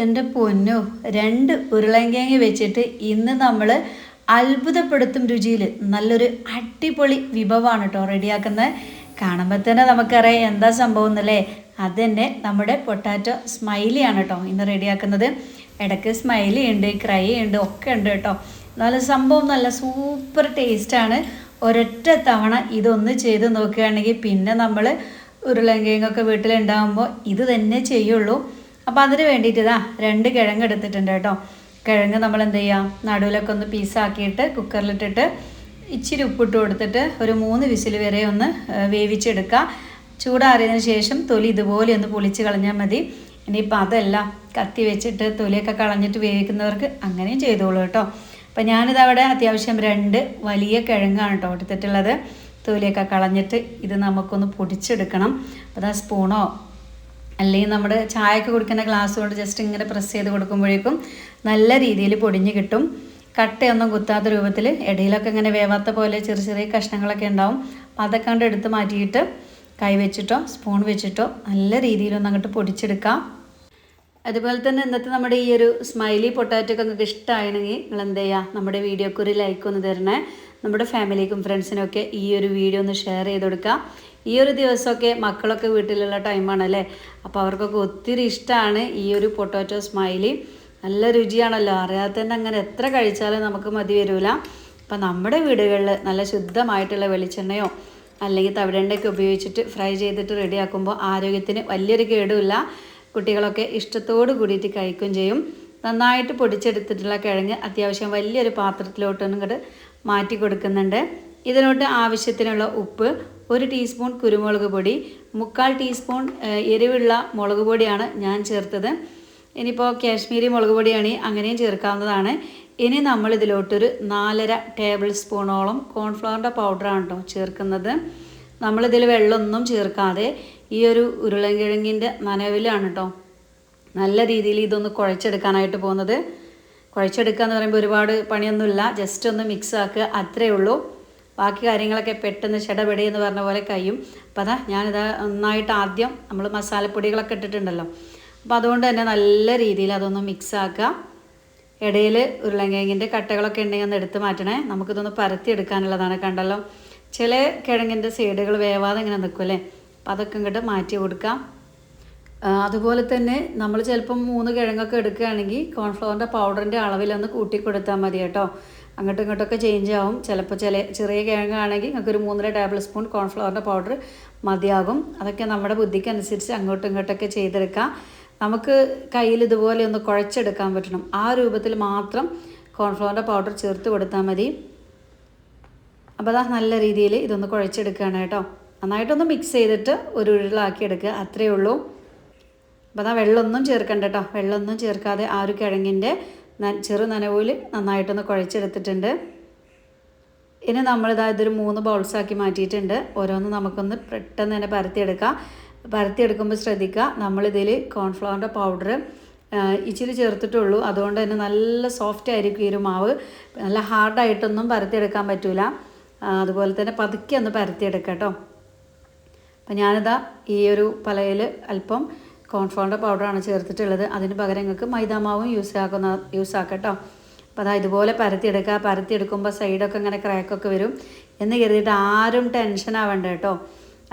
എന്റെ പൊന്നു രണ്ട് ഉരുളങ്കിഴങ്ങ് വെച്ചിട്ട് ഇന്ന് നമ്മൾ അത്ഭുതപ്പെടുത്തും രുചിയിൽ നല്ലൊരു അടിപൊളി വിഭവമാണ് കേട്ടോ റെഡിയാക്കുന്നത്. കാണുമ്പോൾ തന്നെ നമുക്കറിയാം എന്താ സംഭവം എന്നല്ലേ? അത് തന്നെ നമ്മുടെ പൊട്ടാറ്റോ സ്മൈലിയാണ് കേട്ടോ ഇന്ന് റെഡിയാക്കുന്നത്. ഇടയ്ക്ക് സ്മൈലി ഉണ്ട് ക്രൈ ഉണ്ട് ഒക്കെ ഉണ്ട് കേട്ടോ നല്ല സംഭവം നല്ല സൂപ്പർ ടേസ്റ്റാണ് ഒരൊറ്റ തവണ ഇതൊന്ന് ചെയ്ത് നോക്കുകയാണെങ്കിൽ പിന്നെ നമ്മൾ ഉരുളങ്കിഴങ്ങൊക്കെ വീട്ടിലുണ്ടാകുമ്പോൾ ഇത് തന്നെ ചെയ്യുള്ളൂ. അപ്പോൾ അതിന് വേണ്ടിയിട്ട് ഇതാ രണ്ട് കിഴങ്ങ് എടുത്തിട്ടുണ്ട് കേട്ടോ. കിഴങ്ങ് നമ്മൾ എന്ത് ചെയ്യുക നടുവിലൊക്കെ ഒന്ന് പീസാക്കിയിട്ട് കുക്കറിലിട്ടിട്ട് ഇച്ചിരി ഉപ്പിട്ട് കൊടുത്തിട്ട് ഒരു മൂന്ന് വിസിൽ വരെ ഒന്ന് വേവിച്ചെടുക്കുക ചൂടാറിയതിന് ശേഷം തൊലി ഇതുപോലെ ഒന്ന് പൊളിച്ച് കളഞ്ഞാൽ മതി. ഇനിയിപ്പോൾ അതല്ല കത്തി വെച്ചിട്ട് തൊലിയൊക്കെ കളഞ്ഞിട്ട് വേവിക്കുന്നവർക്ക് അങ്ങനെയും ചെയ്തോളൂ കേട്ടോ. അപ്പം ഞാനിത് അവിടെ അത്യാവശ്യം രണ്ട് വലിയ കിഴങ്ങാണ് കേട്ടോ എടുത്തിട്ടുള്ളത്. തൊലിയൊക്കെ കളഞ്ഞിട്ട് ഇത് നമുക്കൊന്ന് പൊടിച്ചെടുക്കണം. അപ്പോൾ സ്പൂണോ അല്ലെങ്കിൽ നമ്മുടെ ചായക്ക് കുടിക്കുന്ന ഗ്ലാസ് കൊണ്ട് ജസ്റ്റ് ഇങ്ങനെ പ്രസ് ചെയ്ത് കൊടുക്കുമ്പോഴേക്കും നല്ല രീതിയിൽ പൊടിഞ്ഞ് കിട്ടും. കട്ടയൊന്നും കുത്താത്ത രൂപത്തിൽ ഇടയിലൊക്കെ ഇങ്ങനെ വേവാത്ത പോലെ ചെറിയ ചെറിയ കഷ്ണങ്ങളൊക്കെ ഉണ്ടാവും. അപ്പോൾ അതൊക്കെ കണ്ട് എടുത്ത് മാറ്റിയിട്ട് കൈ വെച്ചിട്ടോ സ്പൂൺ വെച്ചിട്ടോ നല്ല രീതിയിലൊന്നും അങ്ങോട്ട് പൊടിച്ചെടുക്കാം. അതുപോലെ തന്നെ ഇന്നത്തെ നമ്മുടെ ഈ ഒരു സ്മൈലി പൊട്ടാറ്റോ ഒക്കെ നിങ്ങൾക്ക് ഇഷ്ടമായിരുന്നെങ്കിൽ നിങ്ങൾ എന്ത് ചെയ്യുക? നമ്മുടെ വീഡിയോക്ക് ഒരു ലൈക്ക് ഒന്ന് തരണേ. നമ്മുടെ ഫാമിലിക്കും ഫ്രണ്ട്സിനും ഒക്കെ ഈ ഒരു വീഡിയോ ഒന്ന് ഷെയർ ചെയ്ത് കൊടുക്കുക. ഈ ഒരു ദിവസമൊക്കെ മക്കളൊക്കെ വീട്ടിലുള്ള ടൈമാണല്ലേ? അപ്പോൾ അവർക്കൊക്കെ ഒത്തിരി ഇഷ്ടമാണ് ഈ ഒരു പൊട്ടാറ്റോ സ്മൈലി. നല്ല രുചിയാണല്ലോ. അറിയാതെ തന്നെ അങ്ങനെ എത്ര കഴിച്ചാലും നമുക്ക് മതി വരില്ല അപ്പം നമ്മുടെ വീടുകളിൽ നല്ല ശുദ്ധമായിട്ടുള്ള വെളിച്ചെണ്ണയോ അല്ലെങ്കിൽ തവിടെണ്ണയൊക്കെ ഉപയോഗിച്ചിട്ട് ഫ്രൈ ചെയ്തിട്ട് റെഡിയാക്കുമ്പോൾ ആരോഗ്യത്തിന് വലിയൊരു കേടുമില്ല. കുട്ടികളൊക്കെ ഇഷ്ടത്തോട് കൂടിയിട്ട് കഴിക്കുകയും ചെയ്യും. നന്നായിട്ട് പൊടിച്ചെടുത്തിട്ടുള്ള കിഴങ്ങ് അത്യാവശ്യം വലിയൊരു പാത്രത്തിലോട്ടൊന്നും ഇങ്ങോട്ട് മാറ്റി കൊടുക്കുന്നുണ്ട്. ഇതിനോട്ട് ആവശ്യത്തിനുള്ള ഉപ്പ് ഒരു ടീസ്പൂൺ കുരുമുളക് പൊടി മുക്കാൽ ടീസ്പൂൺ എരിവുള്ള മുളക് പൊടിയാണ് ഞാൻ ചേർത്തത്. ഇനിയിപ്പോൾ കാശ്മീരി മുളക് പൊടിയാണെങ്കിൽ അങ്ങനെയും ചേർക്കാവുന്നതാണ്. ഇനി നമ്മൾ ഇതിലോട്ടൊരു നാലര ടേബിൾ സ്പൂണോളം കോൺഫ്ലവറിന്റെ പൗഡറാണ് കേട്ടോ ചേർക്കുന്നത്. നമ്മളിതിൽ വെള്ളമൊന്നും ചേർക്കാതെ ഈ ഒരു ഉരുളൻകിഴങ്ങിന്റെ നനവിലാണ് കേട്ടോ നല്ല രീതിയിൽ ഇതൊന്ന് കുഴച്ചെടുക്കാനായിട്ട് പോകുന്നത്. കുഴച്ചെടുക്കുക എന്ന് പറയുമ്പോൾ ഒരുപാട് പണിയൊന്നുമില്ല ജസ്റ്റ് ഒന്ന് മിക്സ് ആക്കുക അത്രയേ ഉള്ളൂ. ബാക്കി കാര്യങ്ങളൊക്കെ പെട്ടെന്ന് ചെടപെടി എന്ന് പറഞ്ഞ പോലെ കഴിയും. അപ്പോൾ അതാ ഞാനിത് നന്നായിട്ട് ആദ്യം നമ്മൾ മസാലപ്പൊടികളൊക്കെ ഇട്ടിട്ടുണ്ടല്ലോ. അപ്പോൾ അതുകൊണ്ട് തന്നെ നല്ല രീതിയിൽ അതൊന്ന് മിക്സ് ആക്കുക. ഇടയിൽ ഉരുളങ്കിഴങ്ങിന്റെ കട്ടകളൊക്കെ ഉണ്ടെങ്കിൽ ഒന്ന് എടുത്ത് മാറ്റണേ. നമുക്കിതൊന്ന് പരത്തി എടുക്കാനുള്ളതാണ് കണ്ടല്ലോ. ചില കിഴങ്ങിന്റെ സൈഡുകൾ വേവാതെ ഇങ്ങനെ നിൽക്കുമല്ലേ? അപ്പോൾ അതൊക്കെ ഇങ്ങോട്ട് മാറ്റി കൊടുക്കാം അതുപോലെ തന്നെ നമ്മൾ ചിലപ്പം മൂന്ന് കിഴങ്ങൊക്കെ എടുക്കുകയാണെങ്കിൽ കോൺഫ്ലവറിന്റെ പൗഡറിന്റെ അളവിലൊന്ന് കൂട്ടി കൊടുത്താൽ മതി കേട്ടോ. അങ്ങോട്ടും ഇങ്ങോട്ടൊക്കെ ചേഞ്ച് ആവും. ചിലപ്പോൾ ചില ചെറിയ കിഴങ്ങാണെങ്കിൽ നിങ്ങൾക്ക് ഒരു മൂന്നര ടേബിൾ സ്പൂൺ കോൺഫ്ലവറിന്റെ പൗഡർ മതിയാകും. അതൊക്കെ നമ്മുടെ ബുദ്ധിക്ക് അനുസരിച്ച് അങ്ങോട്ടും ഇങ്ങോട്ടൊക്കെ ചെയ്തെടുക്കാം. നമുക്ക് കയ്യിൽ ഇതുപോലെ ഒന്ന് കുഴച്ചെടുക്കാൻ പറ്റണം. ആ രൂപത്തിൽ മാത്രം കോൺഫ്ലവറിന്റെ പൗഡർ ചേർത്ത് കൊടുത്താൽ മതി. അപ്പോൾ അതാ നല്ല രീതിയിൽ ഇതൊന്ന് കുഴച്ചെടുക്കുകയാണ് കേട്ടോ. നന്നായിട്ടൊന്ന് മിക്സ് ചെയ്തിട്ട് ഒരു ഉരുളാക്കി എടുക്കുക. അത്രയേ ഉള്ളൂ. അപ്പോൾ അതാ വെള്ളമൊന്നും ചേർക്കണ്ട കേട്ടോ. വെള്ളമൊന്നും ചേർക്കാതെ ആ ഒരു കിഴങ്ങിന്റെ ചെറു നനവൂൽ നന്നായിട്ടൊന്ന് കുഴച്ചെടുത്തിട്ടുണ്ട്. ഇനി നമ്മളിതാ ഇതൊരു മൂന്ന് ബൗൾസാക്കി മാറ്റിയിട്ടുണ്ട്. ഓരോന്ന് നമുക്കൊന്ന് പെട്ടെന്ന് തന്നെ പരത്തിയെടുക്കാം. പരത്തിയെടുക്കുമ്പോൾ ശ്രദ്ധിക്കുക നമ്മളിതിൽ കോൺഫ്ലവറിന്റെ പൗഡർ ഇച്ചിരി ചേർത്തിട്ടുള്ളൂ. അതുകൊണ്ട് തന്നെ നല്ല സോഫ്റ്റ് ആയിരിക്കും ഈ ഒരു മാവ്. നല്ല ഹാർഡായിട്ടൊന്നും പരത്തിയെടുക്കാൻ പറ്റില്ല അതുപോലെ തന്നെ പതുക്കെ ഒന്ന് പരത്തിയെടുക്കാം കേട്ടോ. അപ്പം ഞാനിതാ ഈ ഒരു പലയിൽ അല്പം കോൺഫ്ലവറിന്റെ പൗഡറാണ് ചേർത്തിട്ടുള്ളത്. അതിന് പകരം നിങ്ങൾക്ക് മൈദാമാവും യൂസ് ആക്കുന്ന യൂസ് ആക്കാം കേട്ടോ അപ്പോൾ അതാ ഇതുപോലെ പരത്തിയെടുക്കുക. പരത്തിയെടുക്കുമ്പോൾ സൈഡൊക്കെ ഇങ്ങനെ ക്രാക്കൊക്കെ വരും. എന്ന് കരുതിയിട്ട് ആരും ടെൻഷൻ ആവേണ്ട കേട്ടോ.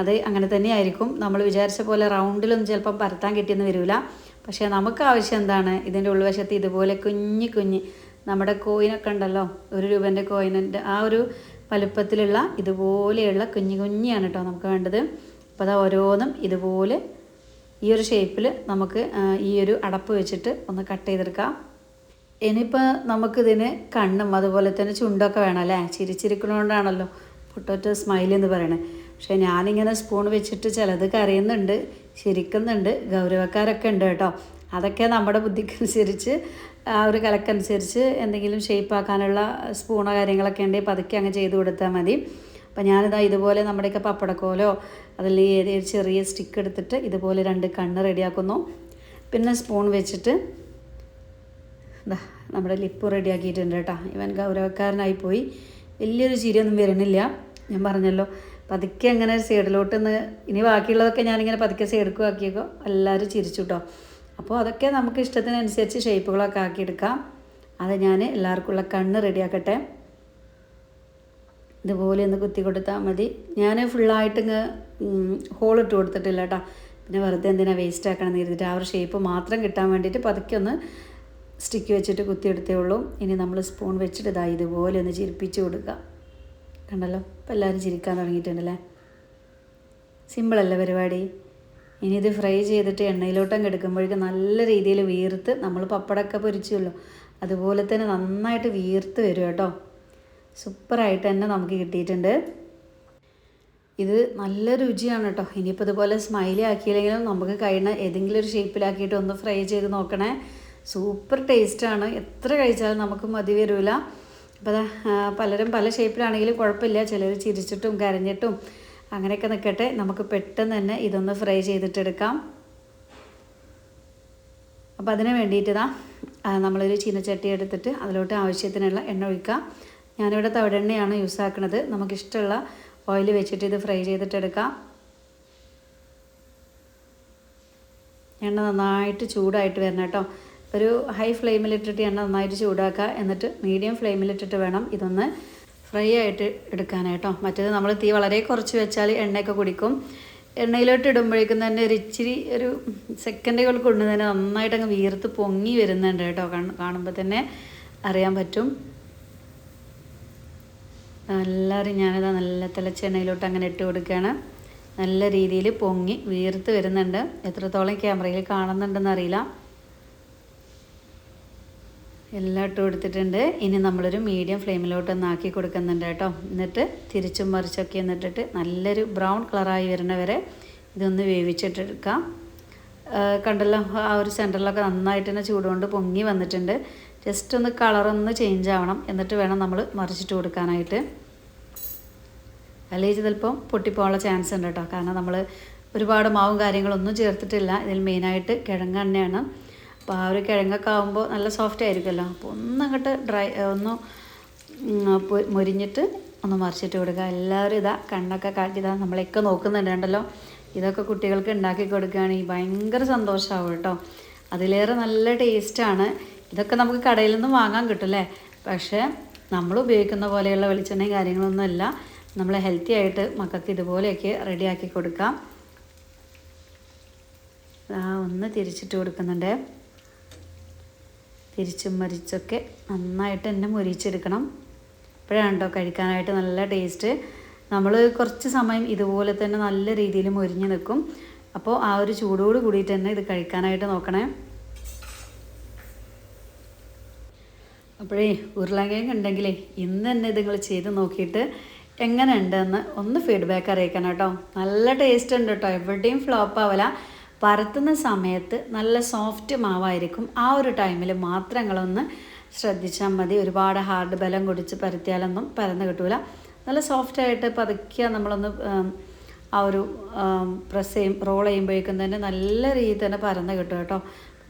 അത് അങ്ങനെ തന്നെയായിരിക്കും. നമ്മൾ വിചാരിച്ച പോലെ റൗണ്ടിലൊന്നും ചിലപ്പം പരത്താൻ കിട്ടിയെന്ന് വരില്ല പക്ഷേ നമുക്ക് ആവശ്യം എന്താണ്? ഇതിന്റെ ഉൾവശത്ത് ഇതുപോലെ കുഞ്ഞി കുഞ്ഞി നമ്മുടെ കോയിനൊക്കെ ഉണ്ടല്ലോ. ഒരു രൂപന്റെ കോയിനിന്റെ ആ ഒരു വലുപ്പത്തിലുള്ള ഇതുപോലെയുള്ള കുഞ്ഞു കുഞ്ഞിയാണ് കേട്ടോ നമുക്ക് വേണ്ടത്. അപ്പോൾ അത് ഓരോന്നും ഇതുപോലെ ഈ ഒരു ഷേപ്പിൽ നമുക്ക് ഈ ഒരു അടപ്പ് വെച്ചിട്ട് ഒന്ന് കട്ട് ചെയ്തെടുക്കാം. ഇനിയിപ്പോൾ നമുക്കിതിന് കണ്ണും അതുപോലെ തന്നെ ചുണ്ടൊക്കെ വേണം അല്ലേ? ചിരിച്ചിരിക്കണോണ്ടാണല്ലോ പൊട്ടോറ്റോ സ്മൈൽ എന്ന് പറയണത് പക്ഷേ ഞാനിങ്ങനെ സ്പൂൺ വെച്ചിട്ട് ചിലത് കരയുന്നുണ്ട് ചിരിക്കുന്നുണ്ട് ഗൗരവക്കാരൊക്കെ ഉണ്ട് കേട്ടോ. അതൊക്കെ നമ്മുടെ ബുദ്ധിക്കനുസരിച്ച് ആ ഒരു കലക്കനുസരിച്ച് എന്തെങ്കിലും ഷേപ്പ് ആക്കാനുള്ള സ്പൂണോ കാര്യങ്ങളൊക്കെ ഉണ്ടെങ്കിൽ പതുക്കെ അങ്ങ് ചെയ്ത് കൊടുത്താൽ മതി. അപ്പം ഞാനിതാ ഇതുപോലെ നമ്മുടെയൊക്കെ പപ്പടക്കോലോ അതിൽ ഏത് ചെറിയ സ്റ്റിക്ക് എടുത്തിട്ട് ഇതുപോലെ രണ്ട് കണ്ണ് റെഡിയാക്കുന്നു. പിന്നെ സ്പൂൺ വെച്ചിട്ട് നമ്മുടെ ലിപ്പ് റെഡിയാക്കിയിട്ടുണ്ട് കേട്ടോ. ഇവൻ ഗൗരവക്കാരനായി പോയി. വലിയൊരു ചിരിയൊന്നും വരുന്നില്ല ഞാൻ പറഞ്ഞല്ലോ പതുക്കെ അങ്ങനെ സൈഡിലോട്ട് നിന്ന് ഇനി ബാക്കിയുള്ളതൊക്കെ ഞാനിങ്ങനെ പതുക്കെ സൈഡിലേക്ക് ആക്കിയേക്കോ. എല്ലാവരും ചിരിച്ചു കേട്ടോ. അപ്പോൾ അതൊക്കെ നമുക്ക് ഇഷ്ടത്തിനനുസരിച്ച് ഷേപ്പുകളൊക്കെ ആക്കിയെടുക്കാം. അത് ഞാൻ എല്ലാവർക്കുള്ള കണ്ണ് റെഡിയാക്കട്ടെ. ഇതുപോലെ ഒന്ന് കുത്തി കൊടുത്താൽ മതി. ഞാൻ ഫുള്ളായിട്ട് ഇങ്ങ് ഹോളിട്ട് കൊടുത്തിട്ടില്ല കേട്ടോ പിന്നെ വെറുതെ എന്തിനാണ് വേസ്റ്റ് ആക്കണം എന്ന് കരുതിയിട്ട് ആ ഒരു ഷേപ്പ് മാത്രം കിട്ടാൻ വേണ്ടിയിട്ട് പതുക്കെ ഒന്ന് സ്റ്റിക്ക് വെച്ചിട്ട് കുത്തിയെടുത്തേ ഉള്ളൂ. ഇനി നമ്മൾ സ്പൂൺ വെച്ചിട്ട് ഇതാ ഇതുപോലെ ഒന്ന് ചിരിപ്പിച്ച് കൊടുക്കുക കണ്ടല്ലോ? ഇപ്പം എല്ലാവരും ചിരിക്കാൻ തുടങ്ങിയിട്ടുണ്ടല്ലേ സിമ്പിളല്ലേ പരിപാടി? ഇനി ഇത് ഫ്രൈ ചെയ്തിട്ട് എണ്ണയിലോട്ടങ്ങ് എടുക്കുമ്പോഴേക്കും നല്ല രീതിയിൽ വീർത്ത് നമ്മൾ പപ്പടമൊക്കെ പൊരിച്ചുള്ളൂ അതുപോലെ തന്നെ നന്നായിട്ട് വീർത്ത് വരും കേട്ടോ. സൂപ്പറായിട്ട് തന്നെ നമുക്ക് കിട്ടിയിട്ടുണ്ട്. ഇത് നല്ല രുചിയാണ് കേട്ടോ ഇനിയിപ്പോൾ ഇതുപോലെ സ്മൈലി ആക്കിയില്ലെങ്കിലും നമുക്ക് കഴിയുന്ന ഏതെങ്കിലും ഒരു ഷേപ്പിലാക്കിയിട്ട് ഒന്ന് ഫ്രൈ ചെയ്ത് നോക്കണേ. സൂപ്പർ ടേസ്റ്റാണ് എത്ര കഴിച്ചാലും നമുക്ക് മതി വരില്ല അപ്പോൾ പലരും പല ഷേപ്പിലാണെങ്കിലും കുഴപ്പമില്ല. ചിലർ ചിരിച്ചിട്ടും കരഞ്ഞിട്ടും അങ്ങനെയൊക്കെ നിൽക്കട്ടെ നമുക്ക് പെട്ടെന്ന് തന്നെ ഇതൊന്ന് ഫ്രൈ ചെയ്തിട്ടെടുക്കാം. അപ്പോൾ അതിന് വേണ്ടിയിട്ട് ഇതാ നമ്മളൊരു ചീനച്ചട്ടി എടുത്തിട്ട് അതിലോട്ട് ആവശ്യത്തിനുള്ള എണ്ണ ഒഴിക്കുക ഞാനിവിടെ തവിടെണ്ണയാണ് യൂസ് ആക്കുന്നത് നമുക്കിഷ്ടമുള്ള ഓയിൽ വെച്ചിട്ട് ഇത് ഫ്രൈ ചെയ്തിട്ടെടുക്കാം. എണ്ണ നന്നായിട്ട് ചൂടായിട്ട് വരണം കേട്ടോ. ഒരു ഹൈ ഫ്ലെയിമിലിട്ടിട്ട് എണ്ണ നന്നായിട്ട് ചൂടാക്കുക. എന്നിട്ട് മീഡിയം ഫ്ലെയിമിലിട്ടിട്ട് വേണം ഇതൊന്ന് ഫ്രൈ ആയിട്ട് എടുക്കാനായിട്ടോ മറ്റേത് നമ്മൾ തീ വളരെ കുറച്ച് വെച്ചാൽ എണ്ണയൊക്കെ കുടിക്കും. എണ്ണയിലോട്ട് ഇടുമ്പോഴേക്കും തന്നെ ഒരു ഇച്ചിരി ഒരു സെക്കൻഡുകൾ കൊണ്ട് തന്നെ നന്നായിട്ട് അങ്ങ് വീർത്ത് പൊങ്ങി വരുന്നുണ്ട് കേട്ടോ. കാണുമ്പോൾ തന്നെ അറിയാൻ പറ്റും. എല്ലാവരും ഞാനിതാ നല്ല തിളച്ചെണ്ണയിലോട്ട് അങ്ങനെ ഇട്ട് കൊടുക്കുകയാണ്. നല്ല രീതിയിൽ പൊങ്ങി വീർത്ത് വരുന്നുണ്ട്. എത്രത്തോളം ക്യാമറയിൽ കാണുന്നുണ്ടെന്ന് അറിയില്ല. എല്ലാം ഇട്ട് കൊടുത്തിട്ടുണ്ട്. ഇനി നമ്മളൊരു മീഡിയം ഫ്ലെയിമിലോട്ട് ഒന്ന് ആക്കി കൊടുക്കുന്നുണ്ട് കേട്ടോ. എന്നിട്ട് തിരിച്ചും മറിച്ചൊക്കെ എന്നിട്ടിട്ട് നല്ലൊരു ബ്രൗൺ കളറായി വരുന്ന വരെ ഇതൊന്ന് വേവിച്ചിട്ടെടുക്കാം. കണ്ടല്ലോ ആ ഒരു സെന്ററിലൊക്കെ നന്നായിട്ട് തന്നെ ചൂടുകൊണ്ട് പൊങ്ങി വന്നിട്ടുണ്ട്. ജസ്റ്റ് ഒന്ന് കളറൊന്ന് ചേഞ്ച് ആവണം. എന്നിട്ട് വേണം നമ്മൾ മറിച്ചിട്ട് കൊടുക്കാനായിട്ട്. അല്ലെങ്കിൽ ചിലപ്പം പൊട്ടിപ്പോകാനുള്ള ചാൻസ് ഉണ്ട് കേട്ടോ കാരണം നമ്മൾ ഒരുപാട് മാവും കാര്യങ്ങളൊന്നും ചേർത്തിട്ടില്ല. ഇതിൽ മെയിനായിട്ട് കിഴങ്ങ് എണ്ണയാണ്. അപ്പോൾ ആ ഒരു കിഴങ്ങൊക്കെ ആകുമ്പോൾ നല്ല സോഫ്റ്റ് ആയിരിക്കുമല്ലോ അപ്പോൾ ഒന്നങ്ങോട്ട് ഡ്രൈ ഒന്ന് മുരിഞ്ഞിട്ട് ഒന്ന് മറിച്ചിട്ട് കൊടുക്കുക. എല്ലാവരും ഇതാ കണ്ണൊക്കെ കാട്ടി ഇതാ നമ്മളെയൊക്കെ നോക്കുന്നുണ്ടല്ലോ ഇതൊക്കെ കുട്ടികൾക്ക് ഉണ്ടാക്കി കൊടുക്കുകയാണെങ്കിൽ ഭയങ്കര സന്തോഷമാവും കേട്ടോ അതിലേറെ നല്ല ടേസ്റ്റാണ് ഇതൊക്കെ നമുക്ക് കടയിൽ നിന്നും വാങ്ങാൻ കിട്ടും അല്ലേ? പക്ഷേ നമ്മൾ ഉപയോഗിക്കുന്ന പോലെയുള്ള വെളിച്ചെണ്ണയും കാര്യങ്ങളൊന്നും അല്ല നമ്മൾ ഹെൽത്തി ആയിട്ട് മക്കൾക്ക് ഇതുപോലെയൊക്കെ റെഡിയാക്കി കൊടുക്കാം. ആ ഒന്ന് തിരിച്ചിട്ട് കൊടുക്കുന്നുണ്ട്. തിരിച്ചും മരിച്ചൊക്കെ നന്നായിട്ട് തന്നെ മുരിച്ചെടുക്കണം. ഇപ്പോഴാണ് കേട്ടോ കഴിക്കാനായിട്ട് നല്ല ടേസ്റ്റ് നമ്മൾ കുറച്ച് സമയം ഇതുപോലെ തന്നെ നല്ല രീതിയിൽ മുരിഞ്ഞ് നിൽക്കും. അപ്പോൾ ആ ഒരു ചൂടോട് കൂടിയിട്ട് തന്നെ ഇത് കഴിക്കാനായിട്ട് നോക്കണേ. അപ്പോഴേ ഉരുളങ്കിഴങ്ങ് ഉണ്ടെങ്കിലേ ഇന്ന് തന്നെ ഇതുങ്ങൾ ചെയ്ത് നോക്കിയിട്ട് എങ്ങനെ ഉണ്ടെന്ന് ഒന്ന് ഫീഡ്ബാക്ക് അറിയിക്കണം കേട്ടോ. നല്ല ടേസ്റ്റ് ഉണ്ട് കേട്ടോ. എവിടെയും ഫ്ലോപ്പ് ആവില്ല പരത്തുന്ന സമയത്ത് നല്ല സോഫ്റ്റ് മാവായിരിക്കും. ആ ഒരു ടൈമിൽ മാത്രം നിങ്ങളൊന്ന് ശ്രദ്ധിച്ചാൽ മതി. ഒരുപാട് ഹാർഡ് ബലം കുടിച്ച് പരത്തിയാലൊന്നും പരന്ന് കിട്ടൂല. നല്ല സോഫ്റ്റായിട്ട് പതുക്കിയ നമ്മളൊന്ന് ആ ഒരു പ്രസ് ചെയ്യും റോൾ ചെയ്യുമ്പോഴേക്കും തന്നെ നല്ല രീതിയിൽ തന്നെ പരന്ന് കിട്ടും കേട്ടോ.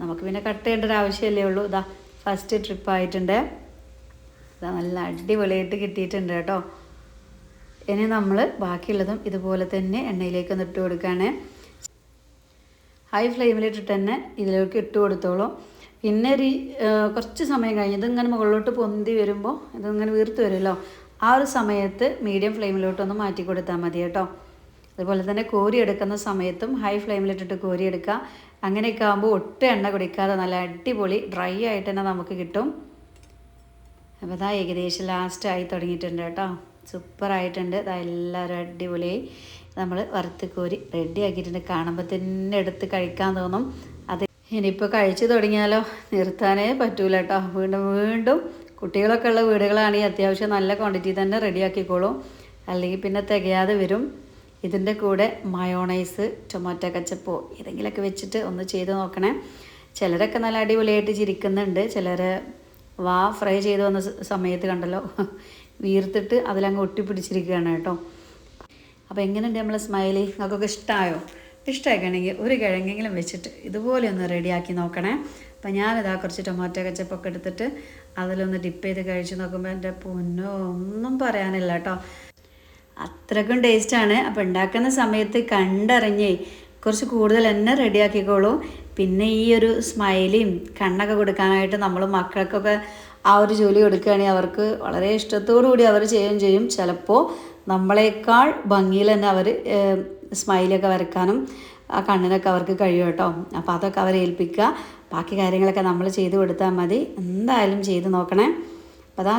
നമുക്ക് പിന്നെ കട്ട് ചെയ്യേണ്ട ഒരു ആവശ്യമല്ലേ ഉള്ളൂ. ഇതാ ഫസ്റ്റ് ട്രിപ്പ് ആയിട്ടുണ്ട്. നല്ല അടിപൊളിയായിട്ട് കിട്ടിയിട്ടുണ്ട് കേട്ടോ. ഇനി നമ്മൾ ബാക്കിയുള്ളതും ഇതുപോലെ തന്നെ എണ്ണയിലേക്ക് ഒന്ന് ഇട്ട് കൊടുക്കുകയാണ് ഹൈ ഫ്ലെയിമിലിട്ടിട്ട് തന്നെ ഇതിലേക്ക് ഇട്ട് കൊടുത്തോളൂ. പിന്നെ ഒരു കുറച്ച് സമയം കഴിഞ്ഞ് ഇതിങ്ങനെ മുകളിലോട്ട് പൊന്തി വരുമ്പോൾ ഇതിങ്ങനെ വീർത്ത് വരുമല്ലോ. ആ ഒരു സമയത്ത് മീഡിയം ഫ്ലെയിമിലോട്ടൊന്ന് മാറ്റി കൊടുത്താൽ മതി കേട്ടോ. അതുപോലെ തന്നെ കോരി എടുക്കുന്ന സമയത്തും ഹൈ ഫ്ലെയിമിലിട്ടിട്ട് കോരി എടുക്കുക അങ്ങനെയൊക്കെ ആകുമ്പോൾ ഒട്ടും എണ്ണ കുടിക്കാതെ നല്ല അടിപൊളി ഡ്രൈ ആയിട്ട് തന്നെ നമുക്ക് കിട്ടും. അപ്പോൾ ഇതാ ഏകദേശം ലാസ്റ്റ് ആയി തുടങ്ങിയിട്ടുണ്ട് കേട്ടോ. സൂപ്പറായിട്ടുണ്ട് ഇതാ എല്ലാവരും അടിപൊളിയായി നമ്മൾ വറുത്ത് കോരി റെഡി ആക്കിയിട്ടുണ്ട്. കാണുമ്പോൾ തന്നെ എടുത്ത് കഴിക്കാൻ തോന്നും. അത് ഇനിയിപ്പോൾ കഴിച്ചു തുടങ്ങിയാലോ? നിർത്താനേ പറ്റൂല കേട്ടോ. വീണ്ടും വീണ്ടും കുട്ടികളൊക്കെ ഉള്ള വീടുകളാണെങ്കിൽ അത്യാവശ്യം നല്ല ക്വാണ്ടിറ്റി തന്നെ റെഡിയാക്കിക്കോളും അല്ലെങ്കിൽ പിന്നെ തികയാതെ വരും. ഇതിന്റെ കൂടെ മയോണൈസ് ടൊമാറ്റോ കച്ചപ്പോ ഏതെങ്കിലുമൊക്കെ വെച്ചിട്ട് ഒന്ന് ചെയ്ത് നോക്കണേ. ചിലരൊക്കെ നല്ല അടിപൊളിയായിട്ട് ചിരിക്കുന്നുണ്ട്. ചിലർ വാ ഫ്രൈ ചെയ്ത് വന്ന സമയത്ത് കണ്ടല്ലോ വീർത്തിട്ട് അതിലങ്ങ് ഒട്ടിപ്പിടിച്ചിരിക്കുകയാണ് കേട്ടോ. അപ്പോൾ എങ്ങനെയുണ്ട് നമ്മളെ സ്മൈലി? നിങ്ങൾക്കൊക്കെ ഇഷ്ടമായോ ഇഷ്ടമായിക്കണമെങ്കിൽ ഒരു കിഴങ്ങെങ്കിലും വെച്ചിട്ട് ഇതുപോലെ ഒന്ന് റെഡിയാക്കി നോക്കണേ. അപ്പം ഞാനിതാ കുറച്ച് ടൊമാറ്റോ കച്ചപ്പൊക്കെ എടുത്തിട്ട് അതിലൊന്ന് ഡിപ്പ് ചെയ്ത് കഴിച്ച് നോക്കുമ്പോൾ എന്റെ പൊന്നോ ഒന്നും പറയാനില്ല കേട്ടോ. അത്രക്കും ടേസ്റ്റാണ്. അപ്പോൾ ഉണ്ടാക്കുന്ന സമയത്ത് കണ്ടറിഞ്ഞേ കുറച്ച് കൂടുതൽ തന്നെ റെഡിയാക്കിക്കോളൂ. പിന്നെ ഈ ഒരു സ്മൈലിയും കണ്ണൊക്കെ കൊടുക്കാനായിട്ട് നമ്മൾ മക്കൾക്കൊക്കെ ആ ഒരു ജോലി കൊടുക്കുകയാണെങ്കിൽ അവർക്ക് വളരെ ഇഷ്ടത്തോടു കൂടി അവർ ചെയ്യുകയും ചെയ്യും. ചിലപ്പോൾ നമ്മളെക്കാൾ ഭംഗിയിൽ തന്നെ അവർ സ്മൈലൊക്കെ വരക്കാനും ആ കണ്ണിനൊക്കെ അവർക്ക് കഴിയും കേട്ടോ. അപ്പോൾ അതൊക്കെ അവരെ ഏൽപ്പിക്കുക ബാക്കി കാര്യങ്ങളൊക്കെ നമ്മൾ ചെയ്ത് കൊടുത്താൽ മതി. എന്തായാലും ചെയ്ത് നോക്കണേ അപ്പോൾ അതാ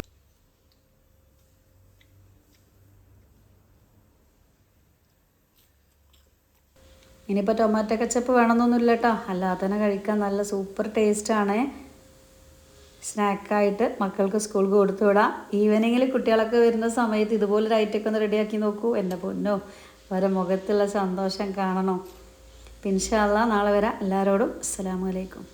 ഇനിയിപ്പോൾ ടൊമാറ്റോ കച്ചപ്പ് വേണമെന്നൊന്നുമില്ല കേട്ടോ അല്ലാതെ തന്നെ കഴിക്കാൻ നല്ല സൂപ്പർ ടേസ്റ്റാണ് സ്നാക്കായിട്ട് മക്കൾക്ക് സ്കൂൾക്ക് കൊടുത്തു വിടാം. ഈവനിങ്ങിൽ കുട്ടികളൊക്കെ വരുന്ന സമയത്ത് ഇതുപോലൊരു ഐറ്റൊക്കെ ഒന്ന് റെഡിയാക്കി നോക്കൂ. എന്റെ പൊന്നോ വരെ മുഖത്തുള്ള സന്തോഷം കാണണോ? പിൻഷാല്ല നാളെ വരാം. എല്ലാവരോടും അസ്സലാമു അലൈക്കും.